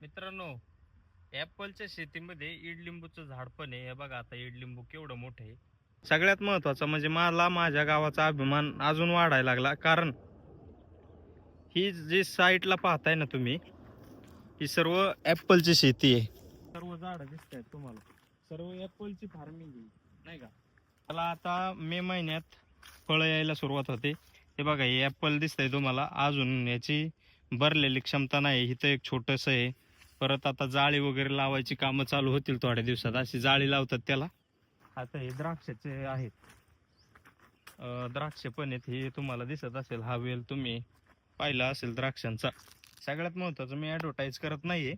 मित्रांनो ॲपलच्या शेतीमध्ये इडलिंबूचं झाड पण आहे. हे बघा आता इडलिंबू केवढं मोठं आहे. सगळ्यात महत्वाचं म्हणजे मला माझ्या गावाचा अभिमान अजून वाढायला लागला. कारण ही जी साईटला पाहताय ना तुम्ही ही सर्व ॲपलची शेती आहे. सर्व झाडं दिसत आहेत तुम्हाला. सर्व ॲपलची फार्मिंग आहे. नाही का? मला आता मे महिन्यात फळं यायला सुरुवात होते. हे बघा हे ॲपल दिसतंय तुम्हाला. अजून याची भरलेली क्षमता नाही. इथं एक छोटंसं आहे. परत आता जाळी वगैरे लावायची कामं चालू होतील थोड्या दिवसात. अशी जाळी लावतात त्याला. आता हे द्राक्षाचे आहेत. द्राक्ष पण आहेत हे तुम्हाला दिसत असेल. हा वेल तुम्ही पाहिला असेल द्राक्षांचा. सगळ्यात महत्त्वाचं मी ॲडव्हर्टाईज करत नाहीये.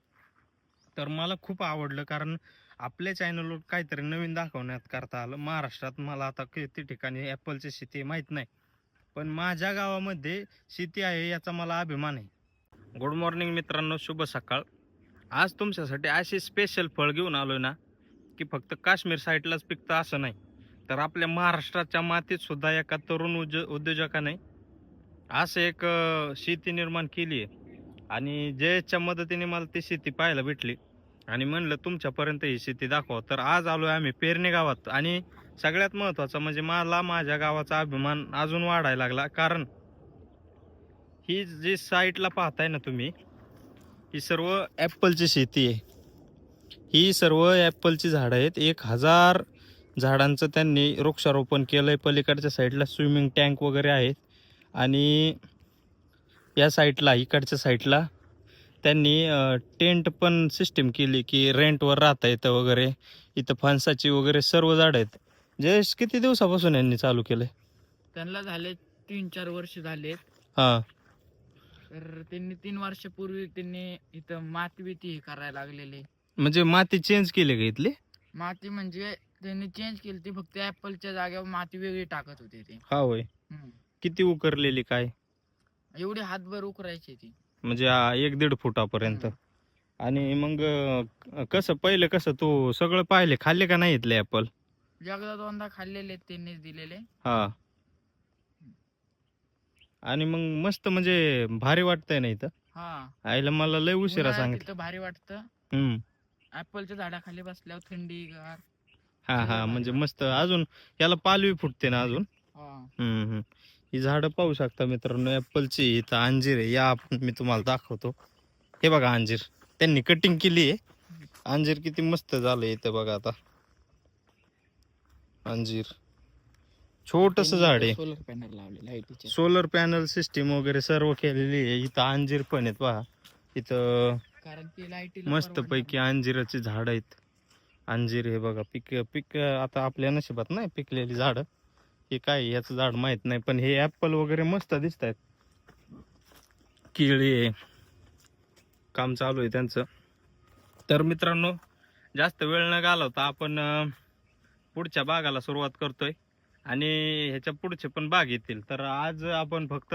तर मला खूप आवडलं कारण आपल्या चॅनलवर काहीतरी नवीन दाखवण्यात करता आलं. महाराष्ट्रात मला आता किती ठिकाणी ॲपलची शेती माहीत नाही. पण माझ्या गावामध्ये शेती आहे याचा मला अभिमान आहे. गुड मॉर्निंग मित्रांनो शुभ सकाळ. आज तुमच्यासाठी असे स्पेशल फळ घेऊन आलो ना की फक्त काश्मीर साईडलाच पिकतं असं नाही. तर आपल्या महाराष्ट्राच्या मातीत सुद्धा एका तरुण उद्यो उद्योजकाने असं एक शेती निर्माण केली आहे. आणि जयच्या मदतीने मला ती शेती पाहायला भेटली. आणि म्हणलं तुमच्यापर्यंत ही शेती दाखवा तर आज आलो आहे आम्ही पेरणे गावात. आणि सगळ्यात महत्त्वाचं म्हणजे मला माझ्या गावाचा अभिमान अजून वाढायला लागला. कारण ही जी साईटला पाहताय ना तुम्ही ही सर्व ॲपलची शेती आहे. ही सर्व ॲपलची झाडं आहेत. एक हजार झाडांचं त्यांनी वृक्षारोपण केलंय. पलीकडच्या साईडला स्विमिंग टँक वगैरे आहेत. आणि या साईडला इकडच्या साईडला त्यांनी टेंट पण सिस्टीम केली की रेंटवर राहता येतं वगैरे. इथं फणसाची वगैरे सर्व झाडं आहेत. जयेश किती दिवसापासून यांनी चालू केलंय? त्यांना झाले तीन चार वर्ष झालेत. हां. तर त्यांनी तीन वर्षापूर्वी त्यांनी इथं माती बिती हे करायला लागलेले. म्हणजे माती चेंज केली का इथली? माती म्हणजे त्यांनी चेंज केली ती फक्त ऍपलच्या जागेवर माती वेगळी टाकत होते ते. हा होय. हम्म. किती उकरलेली काय? एवढी हातभर उकरायची ती. म्हणजे एक दीड फुटापर्यंत. आणि मग अं, कसं पहिलं कसं तू सगळं पाहिले खाल्ले का नाही इथले ऍपल जगदा दोनदा खाल्लेले त्यांनीच दिलेले. हा. आणि मग मस्त म्हणजे भारी वाटतंय ना इथं. हा. आईला मला लय उशिरा उन्हाळ्यात सांगितलं. भारी वाटतं. हम्म. ऍपलच्या झाडाखाली बसल्यावर थंडी गार. हा हा म्हणजे. मस्त. अजून याला पालवी फुटते ना अजून? हा. हम्म हम्म. ही झाडं पाहू शकता मित्रांनो ऍपलची इथं अंजीर आहे. या आपण मी तुम्हाला दाखवतो. हे बघा अंजीर. त्यांनी कटिंग केली आहे. अंजीर किती मस्त झालंय इथं बघा आता. अंजीर. छोटस झाड आहे. सोलर पॅनल लावले सोलर पॅनल सिस्टीम वगैरे सर्व केलेली आहे. इथं अंजीर पण आहेत पहा. इथं कारण ती लाईटी मस्त पैकी अंजिराची झाड आहेत. अंजीर हे बघा पिक पिक आता आपल्या नशिबात नाही पिकलेली झाड. हे काय याचं झाड माहीत नाही पण हे ऍपल वगैरे मस्त दिसत आहेत केळी काम चालू आहे त्यांचं. तर मित्रांनो जास्त वेळ न घालवता आपण पुढच्या बागाला सुरुवात करतोय. आणि ह्याच्या पुढचे पण बाग येतील. तर आज आपण फक्त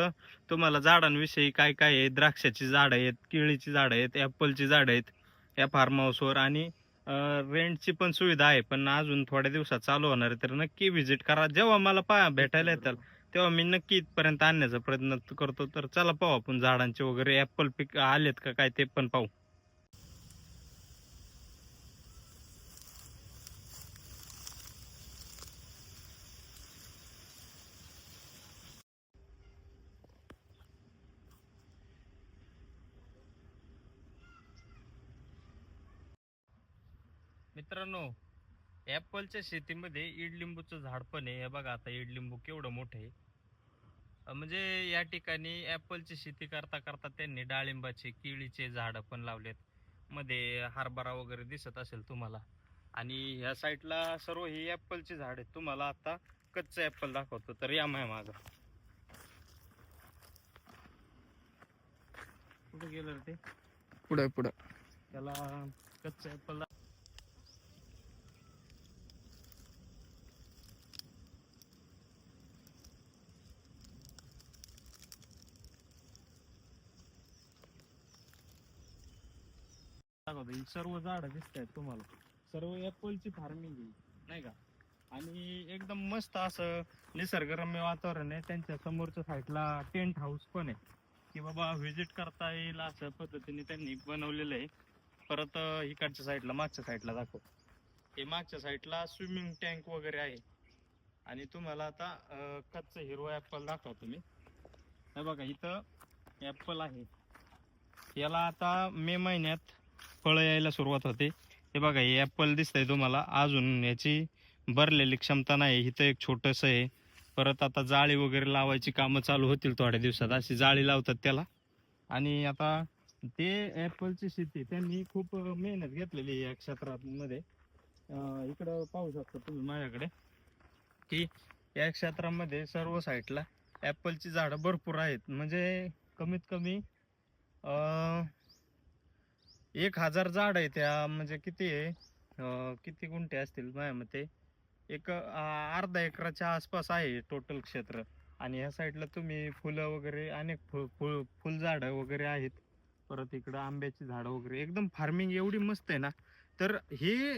तुम्हाला झाडांविषयी काय काय आहे? द्राक्षाची झाडं आहेत केळीची झाडं आहेत ॲपलची झाडं आहेत या फार्म हाऊसवर आणि रेंटची पण सुविधा आहे. पण अजून थोड्या दिवसात चालू होणार आहे. तर नक्की व्हिजिट करा. जेव्हा मला पा भेटायला येतात तेव्हा मी नक्की इथपर्यंत आणण्याचा प्रयत्न करतो. तर चला पाहू आपण झाडांचे वगैरे ॲपल पिक आलेत का काय ते पण पाहू. मित्रांनो ॲपलच्या शेतीमध्ये इडलिंबूचं झाड पण आहे. हे बघा आता इडलिंबू केवढं मोठं आहे. म्हणजे या ठिकाणी ॲपलची शेती करता करता त्यांनी डाळिंबाचे केळीचे झाडं पण लावलेत. मध्ये हरभरा वगैरे दिसत असेल तुम्हाला. आणि ह्या साईडला सर्व ही ॲपलची झाड आहेत. तुम्हाला आता कच्चं ॲपल दाखवतो तर या माय माझा कुठं गेलं ते? पुढे पुढे. त्याला कच्चं ॲपल बघा ही सर्व झाडं दिसत आहेत तुम्हाला. सर्व ॲपलची फार्मिंग आहे नाही का? आणि एकदम मस्त असं निसर्गरम्य वातावरण आहे. त्यांच्या समोरच्या साईडला टेंट हाऊस पण आहे. की बाबा व्हिजिट करता येईल अशा पद्धतीने त्यांनी बनवलेलं आहे. परत इकडच्या साईडला मागच्या साईडला दाखव. हे मागच्या साईडला स्विमिंग टँक वगैरे आहे. आणि तुम्हाला आता कच्चं हिरवं ॲपल दाखवतो मी हे बघा इथं ॲपल आहे. याला आता मे महिन्यात फळं यायला सुरुवात होते. हे बघा हे ॲपल दिसतंय तुम्हाला. अजून याची भरलेली क्षमता नाही. इथं एक छोटंसं आहे. परत आता जाळी वगैरे लावायची कामं चालू होतील थोड्या दिवसात. अशी जाळी लावतात त्याला. आणि आता ते ॲपलची शेती त्यांनी खूप मेहनत घेतलेली आहे या क्षेत्रामध्ये. इकडं पाहू शकता तुम्ही माझ्याकडे की या क्षेत्रामध्ये सर्व साईडला ॲपलची झाडं भरपूर आहेत. म्हणजे कमीत कमी एक हजार झाड आहे त्या म्हणजे किती आहे? किती गुंठे असतील माझ्या मते? एक अर्धा एकराच्या आसपास आहे टोटल क्षेत्र. आणि ह्या साईडला तुम्ही फुलं वगैरे अनेक फुल फुल फुलझाडं वगैरे आहेत. परत इकडं आंब्याची झाडं वगैरे. एकदम फार्मिंग एवढी मस्त आहे ना? तर हे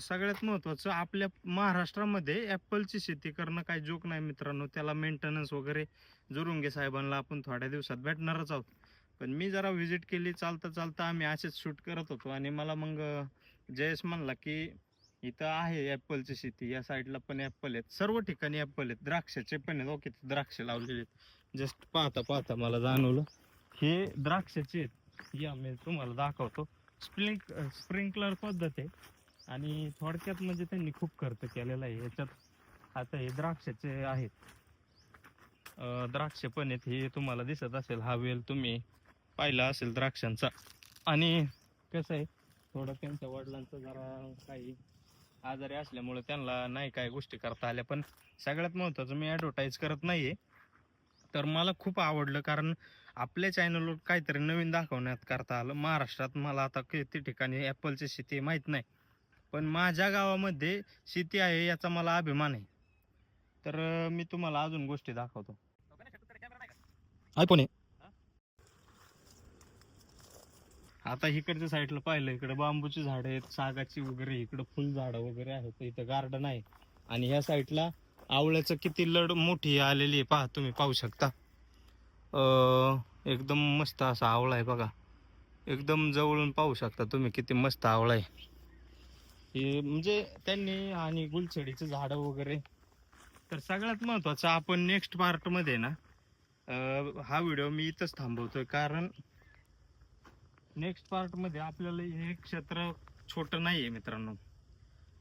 सगळ्यात महत्त्वाचं आपल्या महाराष्ट्रामध्ये ॲपलची शेती करणं काही जोक नाही मित्रांनो. त्याला मेंटेनन्स वगैरे जुरुंगे साहेबांना आपण थोड्या दिवसात भेटणारच आहोत. पण मी जरा व्हिजिट केली चालता चालता आम्ही असेच शूट करत होतो आणि मला मग जयेश म्हणला की इथं आहे ॲपलची शेती या साईडला पण ॲपल आहेत. सर्व ठिकाणी ॲपल आहेत. द्राक्षाचे पण आहेत. ओके द्राक्ष लावलेले आहेत. जस्ट पाहता पाहता मला जाणवलं. हे द्राक्षाचे आहेत. या मी तुम्हाला दाखवतो. स्प्रिंक स्प्रिंकलर पद्धत आहे. आणि थोडक्यात म्हणजे त्यांनी खूप खर्च केलेला आहे. याच्यात आता हे द्राक्षाचे आहेत. द्राक्ष पण आहेत. हे तुम्हाला दिसत असेल. हा वेल तुम्ही पाहिला असेल द्राक्षांचा आणि कसं आहे थोडं त्यांच्या वडिलांचं जरा काही आजारी असल्यामुळे त्यांना नाही काय गोष्टी करता आल्या. पण सगळ्यात महत्त्वाचं मी ॲडव्हर्टाईज करत नाहीये. तर मला खूप आवडलं कारण आपल्या चॅनलवर काहीतरी नवीन दाखवण्यात करता आलं. महाराष्ट्रात मला आता किती ठिकाणी ॲपलची शेती माहीत नाही. पण माझ्या गावामध्ये शेती आहे याचा मला अभिमान आहे. तर मी तुम्हाला अजून गोष्टी दाखवतो. आयफोन आहे. आता इकडच्या साईडला पाहिलं इकडे बांबूची झाडं आहेत सागाची वगैरे इकडं फुल झाड वगैरे आहेत इथं गार्डन आहे. आणि ह्या साईडला आवळ्याचं किती लड मोठी आलेली आहे पहा तुम्ही पाहू शकता. एकदम मस्त असा आवळा आहे बघा. एकदम जवळून पाहू शकता तुम्ही किती मस्त आवळा आहे. हे म्हणजे त्यांनी आणि गुलछडीचं झाडं वगैरे. तर सगळ्यात महत्वाचं आपण नेक्स्ट पार्टमध्ये ना हा व्हिडिओ मी इथंच थांबवतोय. कारण नेक्स्ट पार्टमध्ये आपल्याला हे क्षेत्र छोटं नाही आहे मित्रांनो.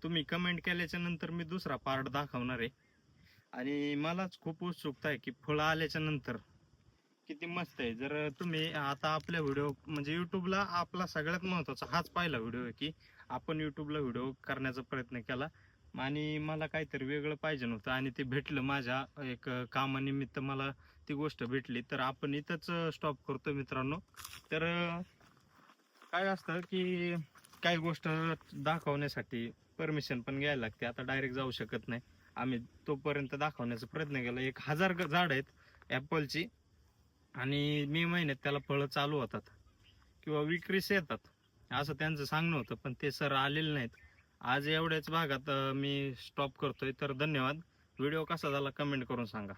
तुम्ही कमेंट केल्याच्यानंतर मी दुसरा पार्ट दाखवणार आहे. आणि मलाच खूप उत्सुकता आहे की फळं आल्याच्यानंतर किती मस्त आहे. जर तुम्ही आता आपल्या व्हिडिओ म्हणजे युट्यूबला आपला सगळ्यात महत्त्वाचा हाच पाहिला व्हिडिओ आहे की आपण युट्यूबला व्हिडिओ करण्याचा प्रयत्न केला. आणि मला काहीतरी वेगळं पाहिजे नव्हतं आणि ते भेटलं माझ्या एक कामानिमित्त मला ती गोष्ट भेटली. तर आपण इथंच स्टॉप करतो मित्रांनो. तर काय असतं की काही गोष्ट दाखवण्यासाठी परमिशन पण घ्यायला लागते. आता डायरेक्ट जाऊ शकत नाही. आम्ही तोपर्यंत दाखवण्याचा प्रयत्न केला. एक हजार झाड आहेत ॲपलची आणि मे महिन्यात त्याला फळं चालू होतात. किंवा विक्रीस येतात. असं त्यांचं सांगणं होतं पण ते सर आलेले नाहीत. आज एवढ्याच भागात मी स्टॉप करतोय. तर धन्यवाद. व्हिडिओ कसा झाला कमेंट करून सांगा.